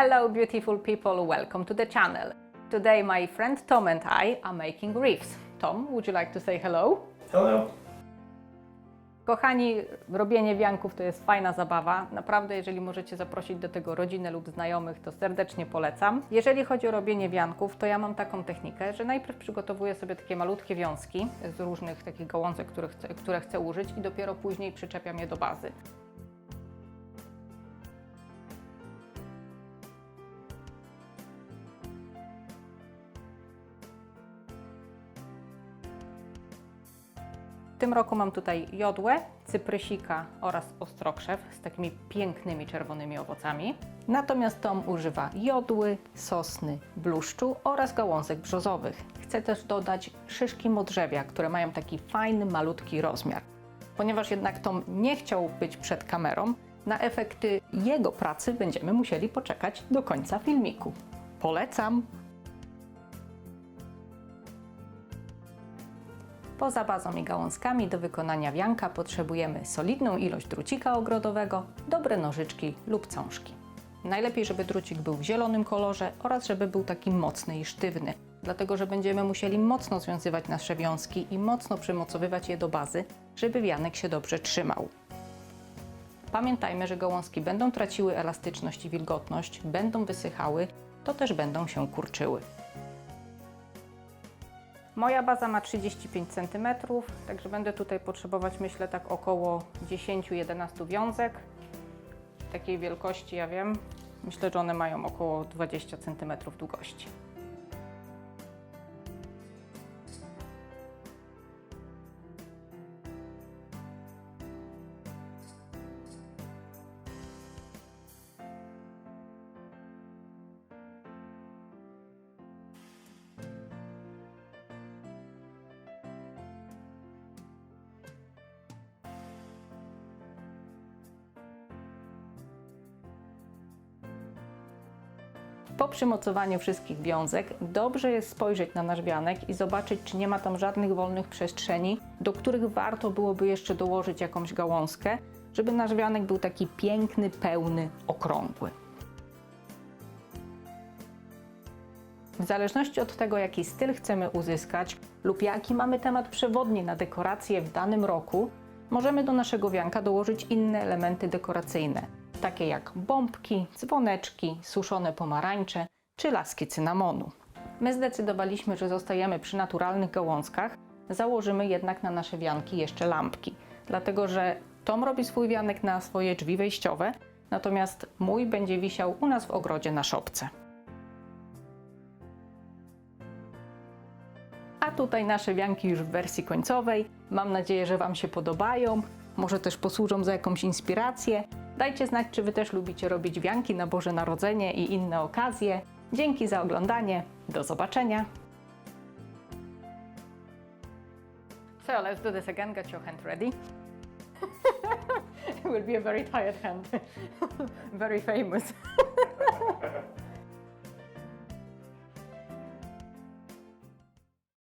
Hello beautiful people, welcome to the channel. Today my friend Tom and I are making wreaths. Tom, would you like to say hello? Hello. Kochani, robienie wianków to jest fajna zabawa. Naprawdę, jeżeli możecie zaprosić do tego rodzinę lub znajomych, to serdecznie polecam. Jeżeli chodzi o robienie wianków, to ja mam taką technikę, że najpierw przygotowuję sobie takie malutkie wiązki z różnych takich gałązek, które chcę, które chcę użyć i dopiero później przyczepiam je do bazy. W tym roku mam tutaj jodłę, cyprysika oraz ostrokrzew z takimi pięknymi czerwonymi owocami. Natomiast Tom używa jodły, sosny, bluszczu oraz gałązek brzozowych. Chcę też dodać szyszki modrzewia, które mają taki fajny, malutki rozmiar. Ponieważ jednak Tom nie chciał być przed kamerą, na efekty jego pracy będziemy musieli poczekać do końca filmiku. Polecam! Poza bazą i gałązkami do wykonania wianka potrzebujemy solidną ilość drucika ogrodowego, dobre nożyczki lub cążki. Najlepiej, żeby drucik był w zielonym kolorze oraz żeby był taki mocny i sztywny, dlatego że będziemy musieli mocno związywać nasze wiązki i mocno przymocowywać je do bazy, żeby wianek się dobrze trzymał. Pamiętajmy, że gałązki będą traciły elastyczność i wilgotność, będą wysychały, to też będą się kurczyły. Moja baza ma 35 cm, także będę tutaj potrzebować myślę tak około 10-11 wiązek. Takiej wielkości ja wiem. Myślę, że one mają około 20 cm długości. Po przymocowaniu wszystkich wiązek dobrze jest spojrzeć na nasz wianek i zobaczyć, czy nie ma tam żadnych wolnych przestrzeni, do których warto byłoby jeszcze dołożyć jakąś gałązkę, żeby nasz wianek był taki piękny, pełny, okrągły. W zależności od tego, jaki styl chcemy uzyskać lub jaki mamy temat przewodni na dekoracje w danym roku, możemy do naszego wianka dołożyć inne elementy dekoracyjne, takie jak bombki, dzwoneczki, suszone pomarańcze czy laski cynamonu. My zdecydowaliśmy, że zostajemy przy naturalnych gałązkach, założymy jednak na nasze wianki jeszcze lampki, dlatego że Tom robi swój wianek na swoje drzwi wejściowe, natomiast mój będzie wisiał u nas w ogrodzie na szopce. A tutaj nasze wianki już w wersji końcowej. Mam nadzieję, że Wam się podobają. Może też posłużą za jakąś inspirację. Dajcie znać, czy Wy też lubicie robić wianki na Boże Narodzenie i inne okazje. Dzięki za oglądanie. Do zobaczenia. So let's do this again. Get your hand ready. it will be a very tired hand. very famous.